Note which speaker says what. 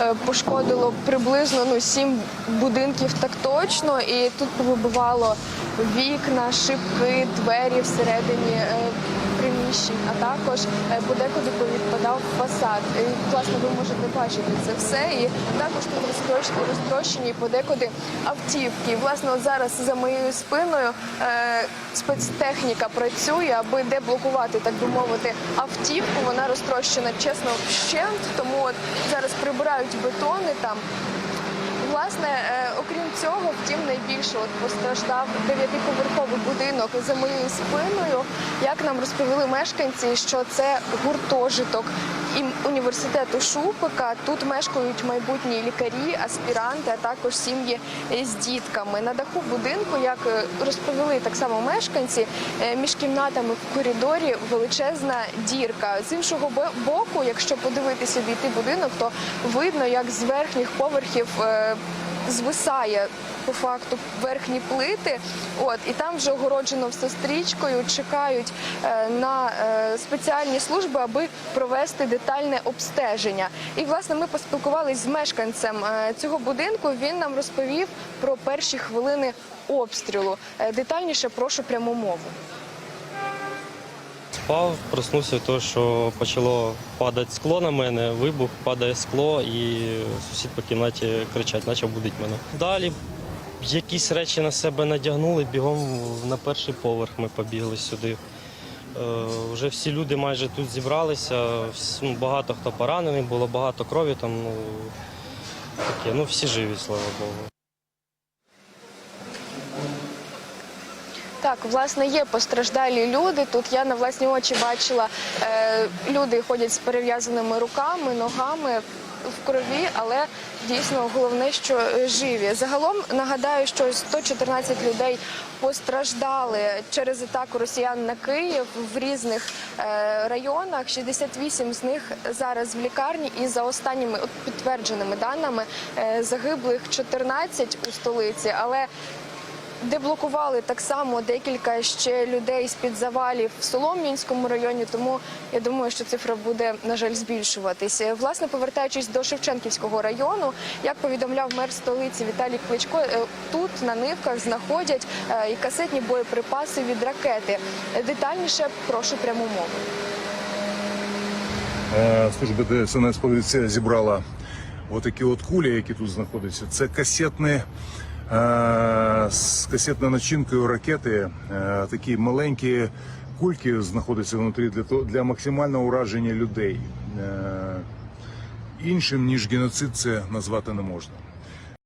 Speaker 1: Е, Пошкодило приблизно ну сім будинків так точно, і тут повибивало вікна, шибки, двері всередині. Е, приміщень, а також е, подекуди повідпадав фасад. І, власне, ви можете бачити це все. І також тут розтрощені, розтрощені подекуди автівки. Власне, от зараз за моєю спиною е, спецтехніка працює, аби деблокувати, так би мовити, автівку. Вона розтрощена чесно вщент, тому от зараз прибирають бетони там. Власне, е, окрім цього, втім, найбільше от постраждав дев'ятиповерховий будинок за моєю спиною. Як нам розповіли мешканці, що це гуртожиток ім- університету Шупика. Тут мешкають майбутні лікарі, аспіранти, а також сім'ї з дітками. На даху будинку, як е, розповіли так само мешканці, е, між кімнатами в коридорі величезна дірка. З іншого бо- боку, якщо подивитися обійти будинок, то видно, як з верхніх поверхів звисає по факту верхні плити. От і там вже огороджено все стрічкою, чекають е, на е, спеціальні служби, аби провести детальне обстеження. І власне ми поспілкувалися з мешканцем е, цього будинку. Він нам розповів про перші хвилини обстрілу. Е, Детальніше прошу пряму мову.
Speaker 2: Спав, проснувся, то що почало падати скло на мене, вибух, падає скло, і сусід по кімнаті кричать, почав будити мене. Далі якісь речі на себе надягнули, бігом на перший поверх ми побігли сюди. Е, вже всі люди майже тут зібралися, ну, багато хто поранений, було багато крові там. Ну, таке, ну всі живі, слава Богу.
Speaker 1: Так, власне, є постраждалі люди. Тут я на власні очі бачила, е, люди ходять з перев'язаними руками, ногами в крові, але дійсно головне, що живі. Загалом нагадаю, що 114 людей постраждали через атаку росіян на Київ в різних е, районах. 68 з них зараз в лікарні, і за останніми підтвердженими даними е, загиблих 14 у столиці, але Деблокували так само декілька ще людей з під завалів в Солом'янському районі, тому я думаю, що цифра буде на жаль збільшуватися. Власне, повертаючись до Шевченківського району, як повідомляв мер столиці Віталій Кличко, е, тут на нивках знаходять е, і касетні боєприпаси від ракети. Детальніше прошу пряму мову.
Speaker 3: Е, Служба ДСНС поліція зібрала отакі от кулі, які тут знаходяться. Це касетні, з касетною начинкою ракети. Е, Такі маленькі кульки знаходяться внутрі для, того- для максимального ураження людей. Е, Іншим, ніж геноцид, це назвати не можна.